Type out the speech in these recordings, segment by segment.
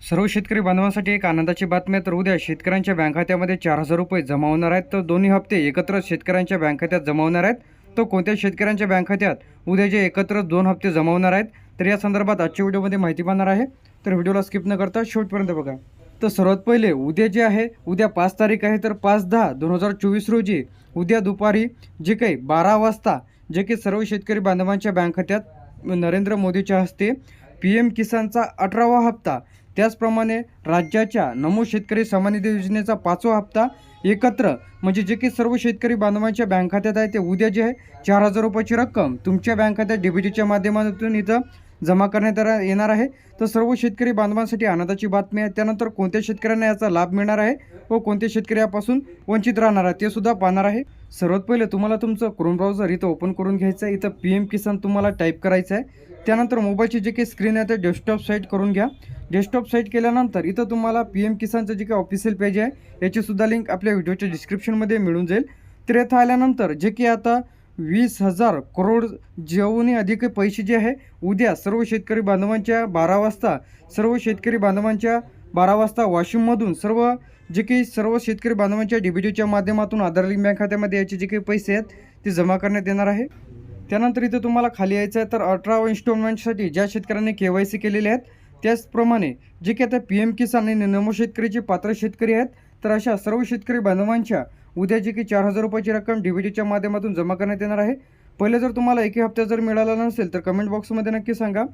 सर्व शेतकरी बांधवांसाठी एक आनंदाची बातमी आहे. तर उद्या शेतकऱ्यांच्या बँक खात्यामध्ये चार हजार रुपये जमा होणार आहेत. तर दोन्ही हप्ते एकत्र शेतकऱ्यांच्या बँक खात्यात जमा होणार आहेत. तो कोणत्या शेतकऱ्यांच्या बँक खात्यात उद्या जे एकत्र दोन हप्ते जमा होणार आहेत तर या संदर्भात आजच्या व्हिडिओमध्ये माहिती पाहणार आहे. तर व्हिडिओला स्किप न करता शेवटपर्यंत बघा. तर सर्वात पहिले उद्या जे आहे उद्या पाच तारीख आहे. तर पाच दहा दोन हजार चोवीस रोजी उद्या दुपारी जे काही बारा वाजता जे काही सर्व शेतकरी बांधवांच्या बँक खात्यात नरेंद्र मोदीच्या हस्ते पी एम किसानचा अठरावा हप्ता त्याचप्रमाणे राज्याच्या नमो शेतकरी सन्माननिधी योजनेचा पाचवा हप्ता एकत्र म्हणजे जे की सर्व शेतकरी बांधवांच्या बँक खात्यात आहे ते उद्या जे आहे चार हजार रुपयाची रक्कम तुमच्या बँक खात्यात डीबीटीच्या माध्यमातून इथं जमा करण्यात येणार- येणार आहे. तर सर्व शेतकरी बांधवांसाठी आनंदाची बातमी आहे. त्यानंतर कोणत्या शेतकऱ्यांना याचा लाभ मिळणार आहे व कोणत्या शेतकरी यापासून वंचित राहणार आहे ते सुद्धा पाहणार आहे. सर्वात पहिले तुम्हाला तुमचं क्रोम ब्राउझर इथं ओपन करून घ्यायचं आहे. इथं पी एम किसान तुम्हाला टाईप करायचं आहे. त्यानंतर मोबाईलची जे काही स्क्रीन आहे ते डेस्कटॉप साईट करून घ्या. डेस्कटॉप साईट केल्यानंतर इथं तुम्हाला पी एम किसानचं जे काही ऑफिशियल पेज आहे याचीसुद्धा लिंक आपल्या व्हिडिओच्या डिस्क्रिप्शनमध्ये मिळून जाईल. तर येथं आल्यानंतर जे की आता वीस हजार करोड जेवढे अधिक पैसे जे आहे उद्या सर्व शेतकरी बांधवांच्या बारा वाजता सर्व शेतकरी बांधवांच्या बारा वाजता वाशिममधून सर्व जे काही सर्व शेतकरी बांधवांच्या डीबीटीच्या माध्यमातून आधार लिंक बँक खात्यामध्ये याचे जे काही पैसे आहेत ते जमा करण्यात येणार आहे. त्यानंतर इथे तुम्हाला खाली यायचं आहे तर अठरा इन्स्टॉलमेंटसाठी ज्या शेतकऱ्यांनी के वाय सी केलेले आहेत त्याचप्रमाणे जे की आता पी एम किसान आणि नमो शेतकरीचे पात्र शेतकरी आहेत तर अशा सर्व शेतकरी बांधवांच्या उद्या जे की चार हजार रुपयाची रक्कम डी व्ही डीच्या माध्यमातून जमा करण्यात येणार आहे. पहिले जर तुम्हाला एकही हप्ता जर मिळाला नसेल तर कमेंट बॉक्समध्ये नक्की सांगा.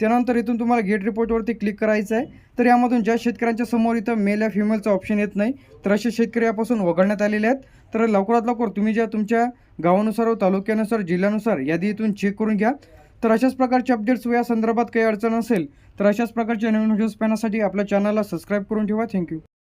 त्यानंतर इथून तुम्हाला गेट रिपोर्टवरती क्लिक करायचं आहे. तर यामधून ज्या शेतकऱ्यांच्या समोर इथं मेल या फिमेलचा ऑप्शन येत नाही तर असे शेतकरी यापासून वगळण्यात आलेले आहेत. तर लवकरात लवकर तुम्ही ज्या तुमच्या गावानुसार व तालुक्यानुसार जिल्ह्यानुसार यादी इथून चेक करून घ्या. तर अशाच प्रकारचे अपडेट्स व या संदर्भात काही अडचण असेल तर अशाच प्रकारच्या नवीन व्हिडिओज पाहण्यासाठी आपल्या चॅनलला सबस्क्राईब करून ठेवा. थँक्यू